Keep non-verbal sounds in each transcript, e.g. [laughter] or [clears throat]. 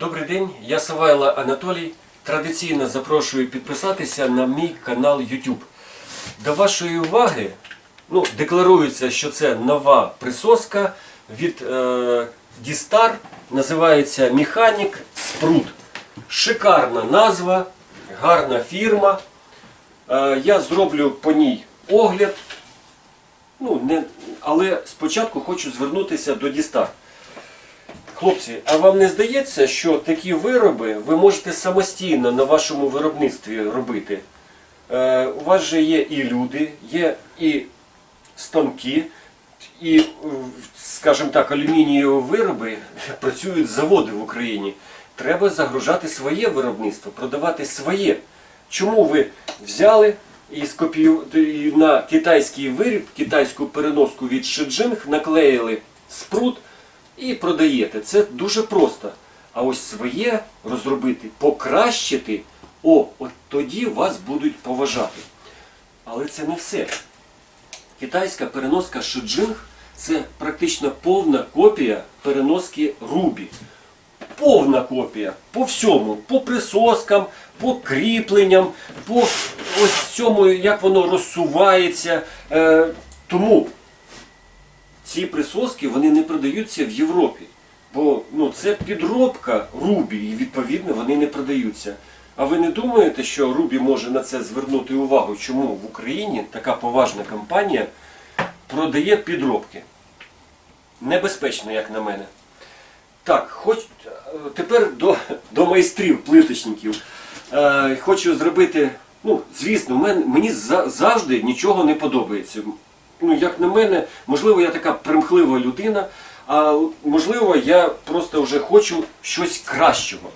Добрий день, я Савайло Анатолій. Традиційно запрошую підписатися на мій канал YouTube. До вашої уваги ну, декларується, що це нова присоска від е, Дістар. Називається Механік Спрут. Шикарна назва, гарна фірма. Е, я зроблю по ній огляд. Ну, не, але спочатку хочу звернутися до Дістар. Хлопці, а вам не здається, що такі вироби ви можете самостійно на вашому виробництві робити? Е, у вас же є і люди, є і станки, і, е, скажімо так, алюмінієві вироби працюють заводи в Україні. Треба загружати своє виробництво, продавати своє. Чому ви взяли і скопію... на китайський виріб, китайську переноску від Шиджинг наклеїли спрут і продаєте. Це дуже просто. А ось своє розробити, покращити, о, от тоді вас будуть поважати. Але це не все. Китайська переноска Шиджинг це практично повна копія переноски Рубі. Повна копія по всьому, по присоскам, по кріпленням, по ось цьому, як воно розсувається. Е, тому ці присоски вони не продаються в Європі. Бо ну, це підробка Рубі, і відповідно вони не продаються. А ви не думаєте, що Рубі може на це звернути увагу, чому в Україні така поважна компанія продає підробки? Небезпечно, як на мене. Так, хоч е, тепер до, до майстрів, плиточників. Е, хочу зробити, ну, звісно, мен, мені за, завжди нічого не подобається. Ну, як на мене, можливо, я така примхлива людина, а можливо, я просто вже хочу щось кращого.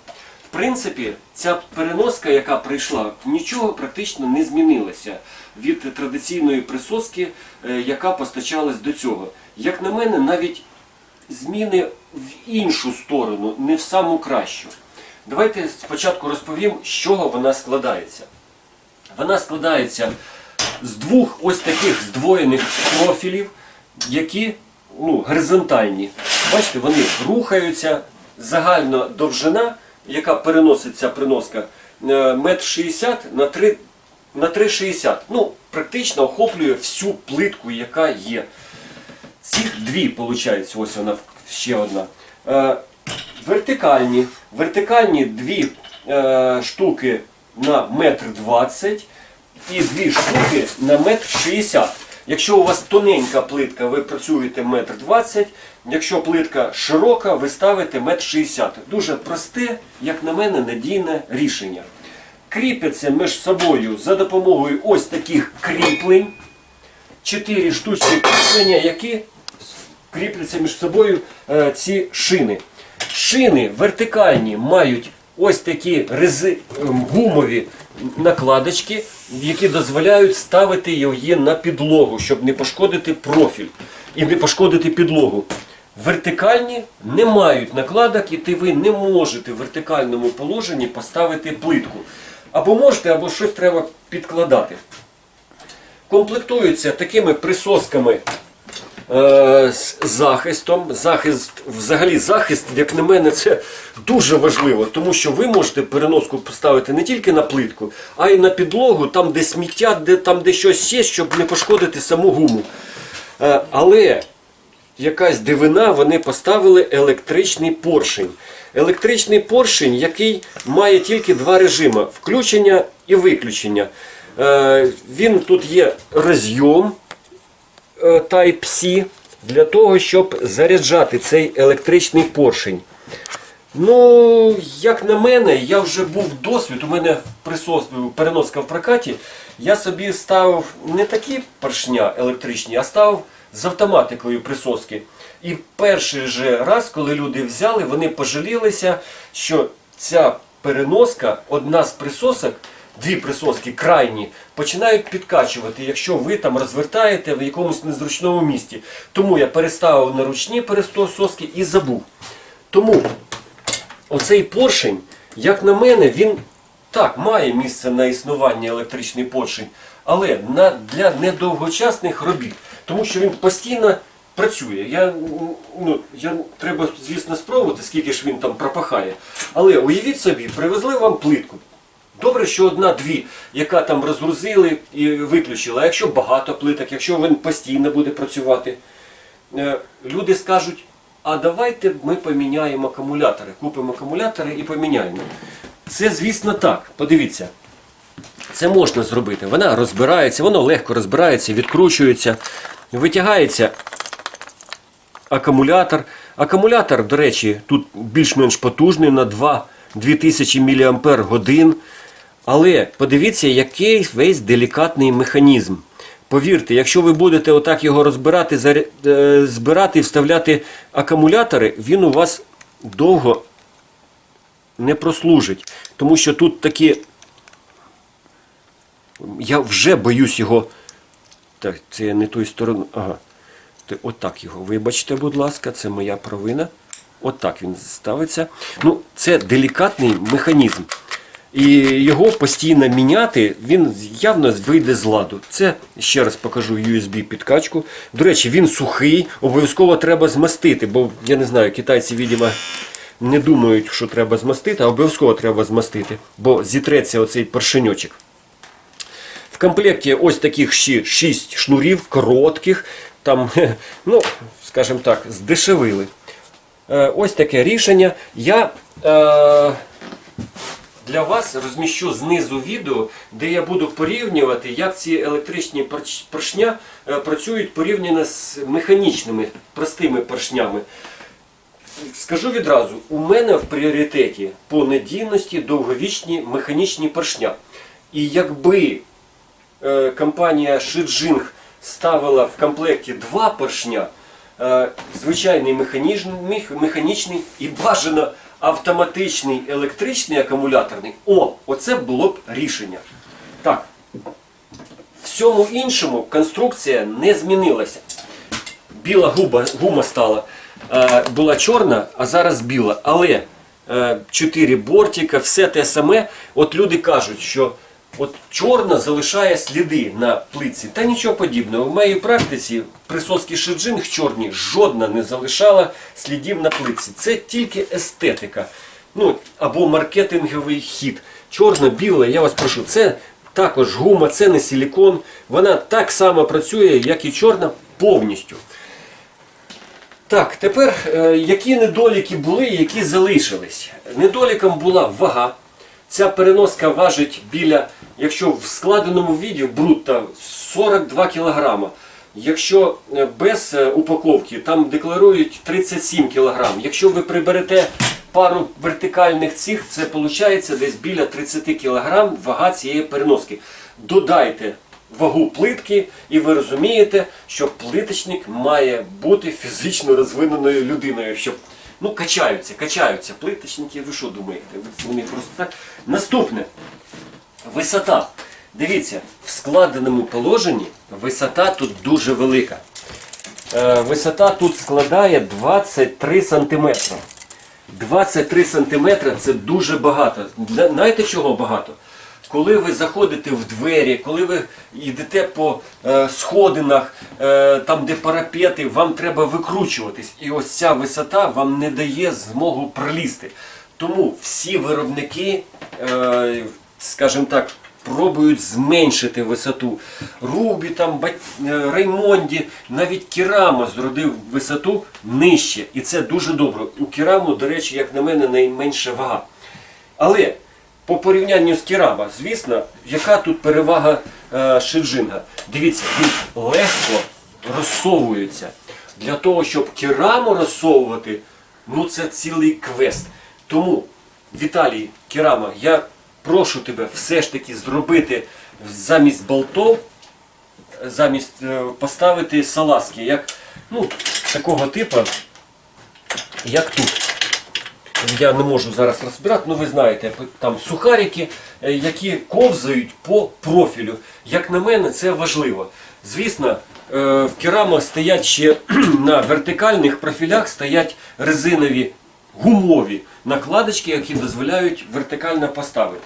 В принципі, ця переноска, яка прийшла, нічого практично не змінилося від традиційної присоски, е, яка постачалась до цього. Як на мене, навіть зміни в іншу сторону, не в саму кращу. Давайте спочатку розповім, з чого вона складається. Вона складається з двох ось таких здвоєних профілів, які ну, горизонтальні. Бачите, вони рухаються, загальна довжина, яка переноситься приноска, е, метр 60 на 3 на 3,60. Ну, практично охоплює всю плитку, яка є. Цих дві, виходить, ось вона ще одна. Е, вертикальні. Вертикальні дві е, штуки на метр 20 і дві штуки на метр 60. Якщо у вас тоненька плитка, ви працюєте метр 20, якщо плитка широка, ви ставите метр 60. Дуже просте, як на мене, надійне рішення. Кріпяться між собою за допомогою ось таких кріплень. Чотири штучні кріплення, які кріпляться між собою е, ці шини. Шини вертикальні мають ось такі рези, ем, гумові накладочки, які дозволяють ставити її на підлогу, щоб не пошкодити профіль і не пошкодити підлогу. Вертикальні не мають накладок, і ти ви не можете в вертикальному положенні поставити плитку. Або можете, або щось треба підкладати. Комплектуються такими присосками з захистом. Захист, взагалі захист, як на мене, це дуже важливо, тому що ви можете переноску поставити не тільки на плитку, а й на підлогу, там де сміття, де, там де щось є, щоб не пошкодити саму гуму. Е, але якась дивина, вони поставили електричний поршень. Електричний поршень, який має тільки два режими включення і виключення. Е, Він тут є розйом е, Type-C для того, щоб заряджати цей електричний поршень. Ну, як на мене, я вже був досвід, у мене присос- переноска в прокаті. Я собі ставив не такі поршня електричні, а ставив з автоматикою присоски. І перший же раз, коли люди взяли, вони пожалілися, що ця переноска, одна з присосок, дві присоски крайні, починають підкачувати, якщо ви там розвертаєте в якомусь незручному місці. Тому я переставив на ручні пересоски і забув. Тому оцей поршень, як на мене, він так має місце на існування електричний поршень, але на, для недовгочасних робіт. Тому що він постійно працює. Я, ну, я, треба, звісно, спробувати, скільки ж він там пропахає. Але уявіть собі, привезли вам плитку. Добре, що одна-дві, яка там розгрузили і виключили. А якщо багато плиток, якщо він постійно буде працювати, е, люди скажуть, а давайте ми поміняємо акумулятори, купимо акумулятори і поміняємо. Це, звісно, так. Подивіться. Це можна зробити. Вона розбирається, воно легко розбирається, відкручується, витягається акумулятор. Акумулятор, до речі, тут більш-менш потужний на 2 2000 мАч. Але подивіться, який весь делікатний механізм. Повірте, якщо ви будете отак його розбирати, е, збирати і вставляти акумулятори, він у вас довго не прослужить. Тому що тут такі я вже боюсь його. Так, це я не тою стороною. Ага. Отак його. Вибачте, будь ласка, це моя провина. Отак він ставиться. Ну, це делікатний механізм. І його постійно міняти, він явно вийде з ладу. Це ще раз покажу USB підкачку. До речі, він сухий, обов'язково треба змастити, бо я не знаю, китайці, видимо, не думають, що треба змастити, а обов'язково треба змастити, бо зітреться оцей першеньочок. В комплекті ось таких ще 6 шнурів коротких, там, ну, скажімо так, здешевили. Е, ось таке рішення. Я е, для вас розміщу знизу відео, де я буду порівнювати, як ці електричні поршня е, працюють порівняно з механічними простими поршнями. Скажу відразу, у мене в пріоритеті по надійності довговічні механічні поршня. І якби е, компанія Шиджинг ставила в комплекті два поршня, е, звичайний механічний, механічний і бажано автоматичний електричний акумуляторний, о, оце було б рішення. Так, всьому іншому конструкція не змінилася біла губа, гума стала. Е, була чорна, а зараз біла. Але е, бортика, все те саме. От люди кажуть, що от чорна залишає сліди на плитці. Та нічого подібного. В моїй практиці присоски шиджинг чорні жодна не залишала слідів на плитці. Це тільки естетика. Ну, або маркетинговий хід. Чорно-біле, я вас прошу, це також гума, це не силікон. Вона так само працює, як і чорна, повністю. Так, тепер е, які недоліки були, які залишились? Недоліком була вага. Ця переноска важить біля, якщо в складеному віді брутто 42 кг. Якщо е, без е, упаковки, там декларують 37 кг. Якщо ви приберете пару вертикальних цих, це виходить десь біля 30 кг вага цієї переноски. Додайте вагу плитки, і ви розумієте, що плиточник має бути фізично розвиненою людиною, щоб ну качаються, качаються плиточники. Ви що думаєте? Ви ними просто так. Наступне висота. Дивіться, в складеному положенні висота тут дуже велика. Е, висота тут складає 23 см. 23 см це дуже багато. Знаєте чого багато? Коли ви заходите в двері, коли ви йдете по е, сходинах, е, там де парапети, вам треба викручуватись. І ось ця висота вам не дає змогу пролізти. Тому всі виробники, скажімо так, пробують зменшити висоту. Рубі, там, е, Реймонді, навіть Керамо зродив висоту нижче. І це дуже добре. У Кераму, до речі, як на мене, найменша вага. Але по порівнянню з Керама, звісно, яка тут перевага е, Шиджинга? Дивіться, він легко розсовується. Для того, щоб Кераму розсовувати, ну це цілий квест. Тому, Віталій Керама, я прошу тебе все ж таки зробити замість болтов, замість е, поставити салазки, як ну, такого типу, як тут. Я не можу зараз розбирати, ну ви знаєте, там сухарики, е, які ковзають по профілю. Як на мене, це важливо. Звісно, е, в керамо стоять ще [clears throat] на вертикальних профілях стоять резинові гумові накладочки, які дозволяють вертикально поставити.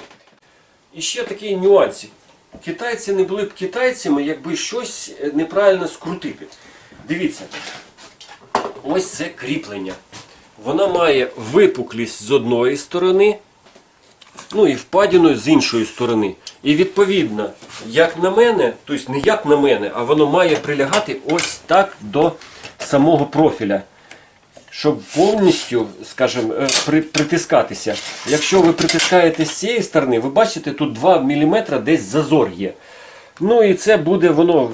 І ще такий нюансик. Китайці не були б китайцями, якби щось е, неправильно скрутити. Дивіться, ось це кріплення. Вона має випуклість з одної сторони, ну і впадіну з іншої сторони. І відповідно, як на мене, тобто не як на мене, а воно має прилягати ось так до самого профіля. Щоб повністю, скажімо, е, при, притискатися. Якщо ви притискаєте з цієї сторони, ви бачите, тут 2 мм десь зазор є. Ну і це буде воно,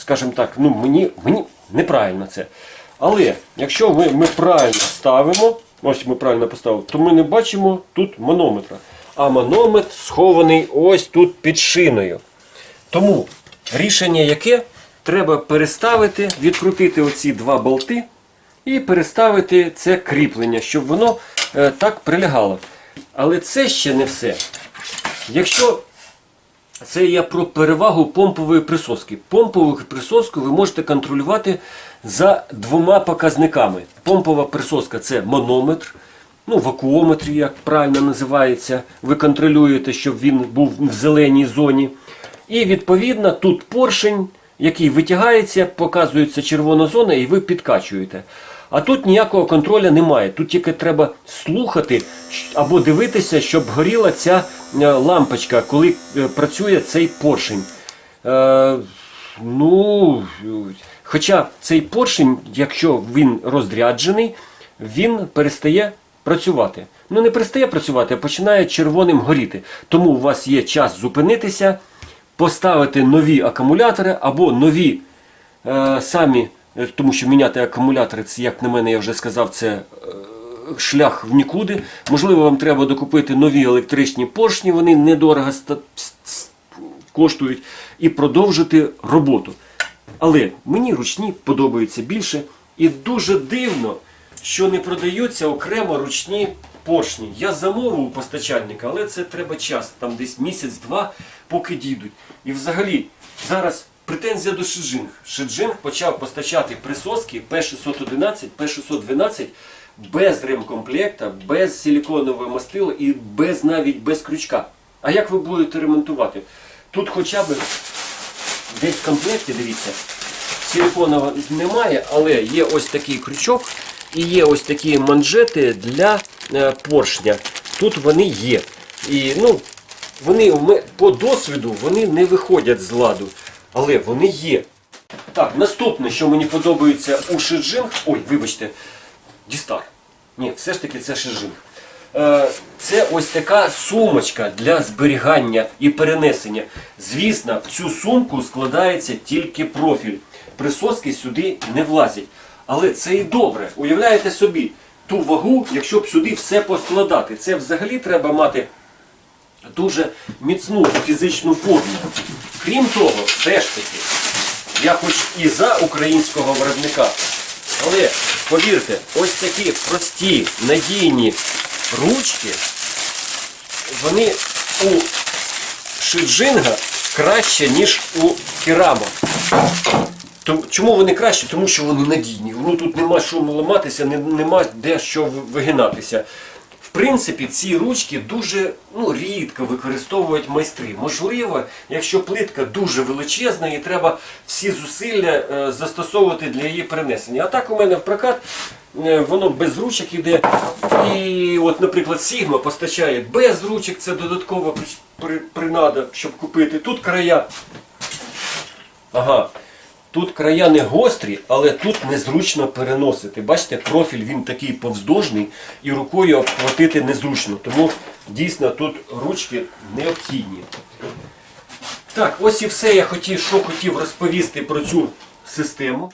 скажімо так, ну мені, мені неправильно це. Але якщо ми, ми правильно ставимо, ось ми правильно поставили, то ми не бачимо тут манометра. А манометр схований ось тут під шиною. Тому рішення яке? Треба переставити, відкрутити оці два болти і переставити це кріплення, щоб воно е, так прилягало. Але це ще не все. Якщо це я про перевагу помпової присоски. Помпову присоску ви можете контролювати за двома показниками. Помпова присоска це манометр, ну, вакуометр, як правильно називається. Ви контролюєте, щоб він був в зеленій зоні. І відповідно тут поршень, який витягається, показується червона зона, і ви підкачуєте. А тут ніякого контролю немає. Тут тільки треба слухати або дивитися, щоб горіла ця е, лампочка, коли е, працює цей поршень. Е, ну, хоча цей поршень, якщо він розряджений, він перестає працювати. Ну не перестає працювати, а починає червоним горіти. Тому у вас є час зупинитися, поставити нові акумулятори або нові е, самі, тому що міняти акумулятори, це, як на мене, я вже сказав, це е, шлях в нікуди. Можливо, вам треба докупити нові електричні поршні, вони недорого коштують, і продовжити роботу. Але мені ручні подобаються більше. І дуже дивно, що не продаються окремо ручні поршні. Я замовив у постачальника, але це треба час, там десь місяць-два, поки дійдуть. І взагалі, зараз претензія до Шиджинг. Шиджинг почав постачати присоски P611, P612 без ремкомплекта, без силіконового мастила і без навіть без крючка. А як ви будете ремонтувати? Тут хоча б Десь в комплекті, дивіться, силиконового немає, але є ось такий крючок і є ось такі манжети для е, поршня. Тут вони є. І ну, вони по досвіду вони не виходять з ладу, але вони є. Так, наступне, що мені подобається у Шиджинг. Ой, вибачте, Дістар. Ні, все ж таки це Шиджинг. Е, Це ось така сумочка для зберігання і перенесення. Звісно, в цю сумку складається тільки профіль. Присоски сюди не влазять. Але це і добре. Уявляєте собі ту вагу, якщо б сюди все поскладати. Це взагалі треба мати дуже міцну фізичну форму. Крім того, все ж таки, я хоч і за українського виробника, але повірте, ось такі прості, надійні ручки, вони у Шиджинга краще, ніж у Керама. Чому вони краще? Тому що вони надійні. Ну тут нема що ламатися, нема де що вигинатися. Принципі, ці ручки дуже ну, рідко використовують майстри. Можливо, якщо плитка дуже величезна і треба всі зусилля е, застосовувати для її перенесення. А так у мене в прокат е, воно без ручок іде. І от, наприклад, Sigma постачає без ручок, це додаткова при- при- принада, щоб купити. Тут края. Ага. Тут края не гострі, але тут незручно переносити. Бачите, профіль він такий повздовжний і рукою обхватити незручно. Тому дійсно тут ручки необхідні. Так, ось і все я хотів, що хотів розповісти про цю систему.